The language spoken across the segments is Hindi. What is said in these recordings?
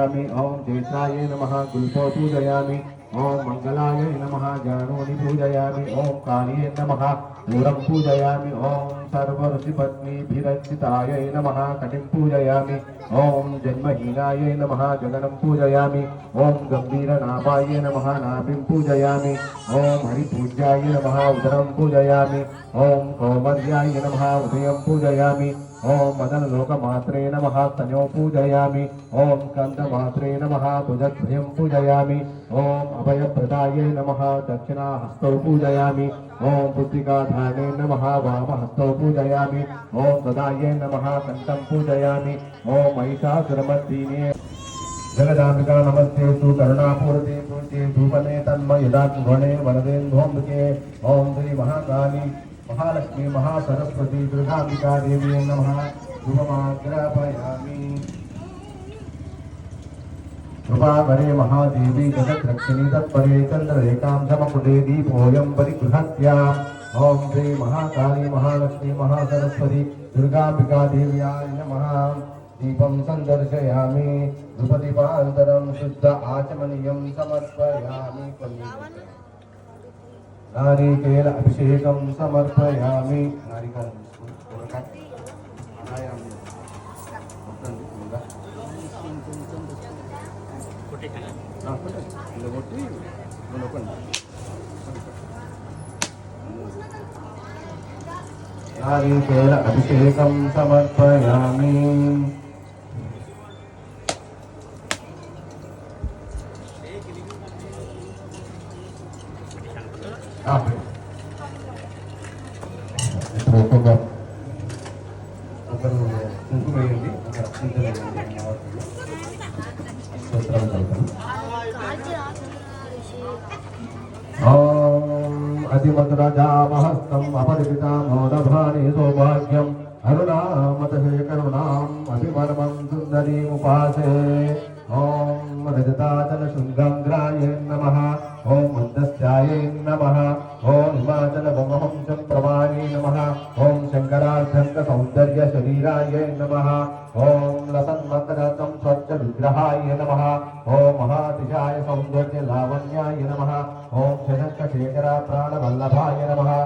ॐ ज्येष्ठाय नमः गुल्फो पूजयामि। ॐ मंगलाय नमः जानूनि पूजयामि। ॐ कालीय नमः दूरं पूजयामि। ॐ सर्वऋषिपत्नीभिरक्षितायै नमः, कटिं पूजयामि। ॐ जन्महीनाय नमः, जगनं पूजयामि। ॐ गम्भीरनाभाय नमः, नाभिं पूजयामि। ॐ हरिपूज्याय नमः, उदरं पूजयामि। ॐ कौमर्याय नमः, उदयं पूजयामि। ॐ मदनलोकमात्रे नमः तनयो पूजयामि। ॐ स्कन्दमात्रे नमः भुजद्वयं पूजयामि। ॐ अभयप्रदाय नमः दक्षिणाहस्तौ पूजयामि। ॐ पुत्रिकाधाने नमः वामहस्तौ पूजयामि। ॐ सदाय नमः कण्ठं पूजयामि। ॐ महिषासुरमर्दिने जगदाम्बिका नमस्ते तु करुणापूर्ते पूज्ये धूपने तन्मयदात्मणे वरदेन्धोम्बिके ॐ श्री महाकाली महालक्ष्मी, महासरस्वती दुर्गाम्बिका देवी नमः। धूपमाग्रापयामि कृपाकरे महादेवी, जगद्रक्षिणी, तत्परे चन्द्ररेखां समकुटे दीपोऽयं परिगृहत्याम् ॐ श्री महाकाली, महालक्ष्मी, महासरस्वती दुर्गाम्बिका देव्याय नमः। दीपं सन्दर्शयामि धूपदीपान्तरं शुद्ध आचमनीयं समर्पयामि। నారికేల అభిషేకం సమర్పయామి. నారికాలం నారికేల అభిషేకం సమర్పయామి. కుంకుమ కుంకుమ వేయండి అతిమధురజామహస్తం అపరిపితామోదభాని సౌభాగ్యం. అరుణామతశేఖరుణాం అభిమర్మం సుందరీముపాసే ఓం రజతాచల శృంగాంగ్రాయే నమ. ఓం ముద్దస్యాయే నమ. ఓం హిమాచల బ్రహ్మహంసం शङ्करार्धङ्कसौन्दर्यशरीराय नमः। ॐ लसन्मकरतं स्वच्छविग्रहाय नमः। ॐ महातिशाय सौन्दर्यलावण्याय नमः। ॐ शनकशेखरा प्राणवल्लभाय नमः।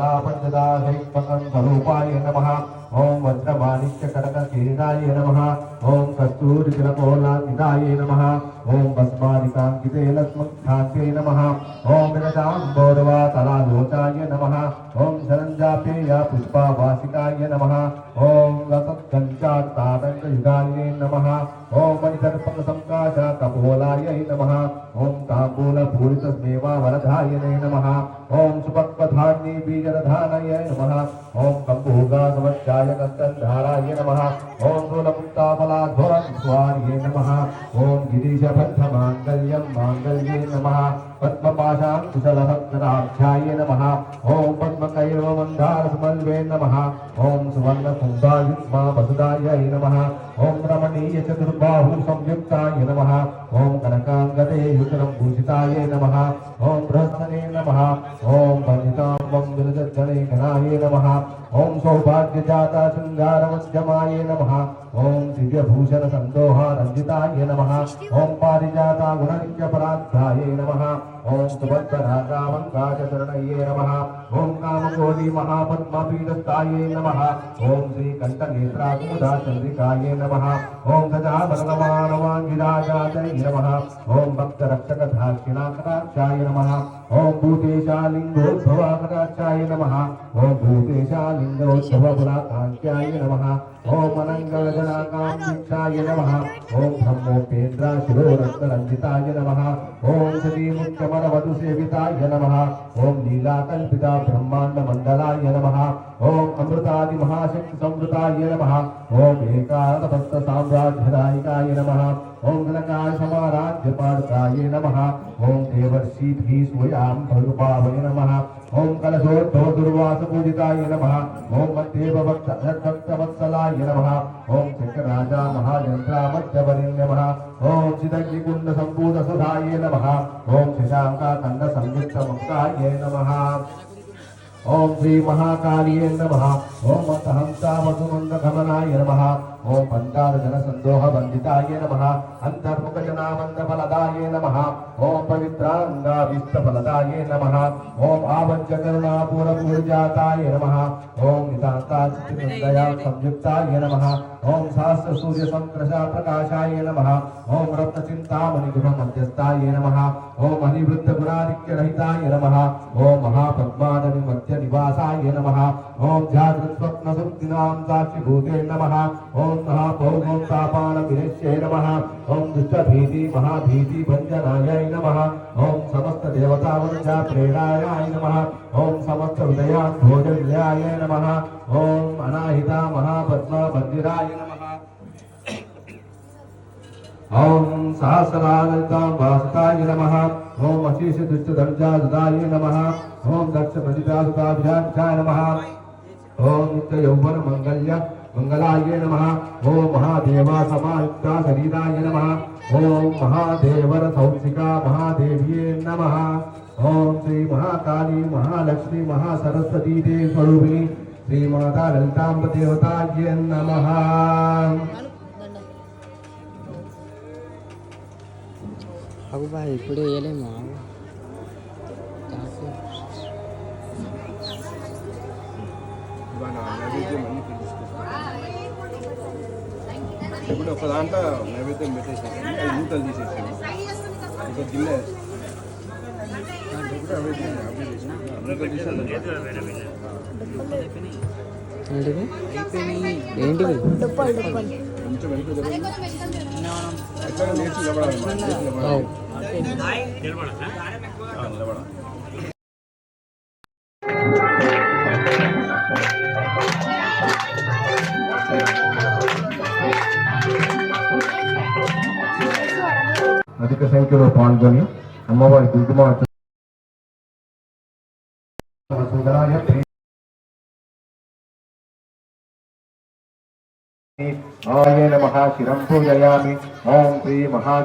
सदा पञ्चदाशैक्मकं स्वरूपाय नमः। ॐ वज्रमाणिक्यकटककीर्णाय नमः। ॐ कस्तूरितिलकोलाङ्किताय नमः। ॐ भस्मादिकाङ्किते नमः। ॐ विरजाम्बोरवातलालोचाय नमः। ॐ शरञ्जापेय पुष्पावासिकाय नमः। ॐ लसत्कञ्चात्ताटङ्कयुगाय नमः। ॐ मणिदर्पकसङ्काशकपोलायै नमः। ॐ ताम्बूलपूरितस्मेवावरधायने नमः। ॐ सुपक्वधान्ये बीजरधानय नमः। ॐ धाराय नम। नमः ॐ स्थूलमुक्ताफलाध्वरस्वार्ये नमः। ॐ गिरीशबद्धमाङ्गल्यं माङ्गल्ये नमः। पद्मपाशाङ्कुशलहस्तराख्याय नमः। ॐ पद्मकैरवमन्दारसमल्वे नमः। ॐ सुवर्णकुम्भायुष्मा वसुदायै नमः। ॐ रमणीयचतुर्बाहु संयुक्ताय नमः। ॐ कनकाङ्गदे युतरं भूषिताय नमः। ॐ प्रसन्ने नमः ओम वन्दिताम्बं विरजगणे घनाये नमः ॐ सौभाग्यजाता शृङ्गारमध्यमाय नमः ॐ दिव्यभूषणसन्दोहारञ्जिताय नमः ओम पारिजाता गुणनित्यपराध्याय नमः ఓం సుభద్రాకామంకాచరణయ్యే నమ. ఓం కామకోటి మహాపద్మపీఠస్థాయే నమ. ఓం శ్రీకంఠనేత్రాకుముదాచంద్రికాయే నమ. ఓం గజాభరణమానవాంగిరాజాతయ నమ. ఓం భక్తరక్షకధాక్షిణాకటాక్షాయ నమ. ఓం భూతేశాలింగోద్భవాకటాక్షాయ నమ. ఓం భూతేశాలింగోద్భవ గుణాకాంక్షాయ నమ. ఓం మనంగళగణాకాంక్షాయ నమ. ఓం బ్రహ్మోపేంద్ర శిరోరక్తరంజితాయ నమ. ఓం శ్రీముఖ్యమరవధు సేవితాయ నమ. ఓం లీలాకల్పిత బ్రహ్మాండ మండలాయ నమ. ఓం అమృతాది మహాశక్తి సంవృతాయ నమ. ఓం ఏకాదత్త సామ్రాజ్యదాయికాయ నమ. ఓం గలకాయ సమారాధ్య పాడకాయ నమ ఓం దేవర్షి భీష్మయాం భగపాయ నమ ఓం కలశోద్ధవ దుర్వాస పూజితాయ నమ ఓం మధ్యేవ భక్తవత్సలాయ నమ ఓం చక్రరాజా మహాయంత్రామధ్యవరి నమ ఓం చిదంగికుండ సంపూత సుధాయ నమ ఓం శశాంకాకండ సంయుక్త ముక్తాయ నమ ఓం శ్రీ మహాకాళీయ నమ. ఓం అంతహంసా వసుమందమనాయ నమ. ఓం పంచాదజన సందోహ బంధితాయ నమ. అంతర్ముఖజనామందఫలదాయ నమ. ఓం పవిత్రాంగావిష్టఫలదాయ నమ. ఓం ఆవంచకరుణాపూరపూర్జాతాయ నమ. ఓం నితాంతాచిత్తినందయా సంయుక్తాయ నమ. ఓం సహస్ర సూర్య సంక్రష ప్రకాశాయ నమ. ఓం రత్న చింతామణి గుణ మధ్యస్థాయ నమ. ఓం అనివృద్ధ గుణాదిక్య రహితాయ నమః. ఓం మహాపద్మాదని మధ్య నివాసాయ నమ. ఓం జాగృత్ స్వప్న సుప్తినాం సాక్షిభూతే నమ. ఓం మహాపౌగోం తాపాన వినశ్యై నమ. ఓం దుష్టభీతి మహాభీతి భంజనాయ నమ. ఓం సమస్త దేవతావృజ ప్రేరాయ నమ. ఓం సమస్త హృదయా హృదయాద్భోజన్యాయ నమ. ओम अनाहिता महापद्मा मंदिराय नमः। ओम सहस्रानता वासुताय नमः। ओम अशीष दुष्ट धर्मजा दुदाय नमः। ओम दक्ष प्रतिभा सुताभ्याख्याय नमः। ओम नित्य यौवन मंगल्य मंगलाय नमः। ओम महादेवा समायुक्ता शरीराय नमः। ओम महादेवर सौशिका महादेवी नमः। ओम श्री महाकाली महालक्ष्मी महासरस्वती देव स्वरूपिणी శ్రీమాతా లలితాంబ దేవతాయ నమః అవు బాయ్ ఇప్పుడు వేయలేము ఆగు. తాకు. ఇవాళ నైవేద్యం అన్ని తీసుకొస్తాం ఇప్పుడు ఒక దాంట్లో నైవేద్యం పెట్టేసేసి అది మూతలు తీసేసాము ఒక గిన్నె ఇప్పుడు అవే తీసి- ఏంటివి ఏంటివి అధిక సంఖ్యలో పాల్గొని అమ్మవారి దుర్గమాత आय नम शिरं पूजयामि ओं श्री महा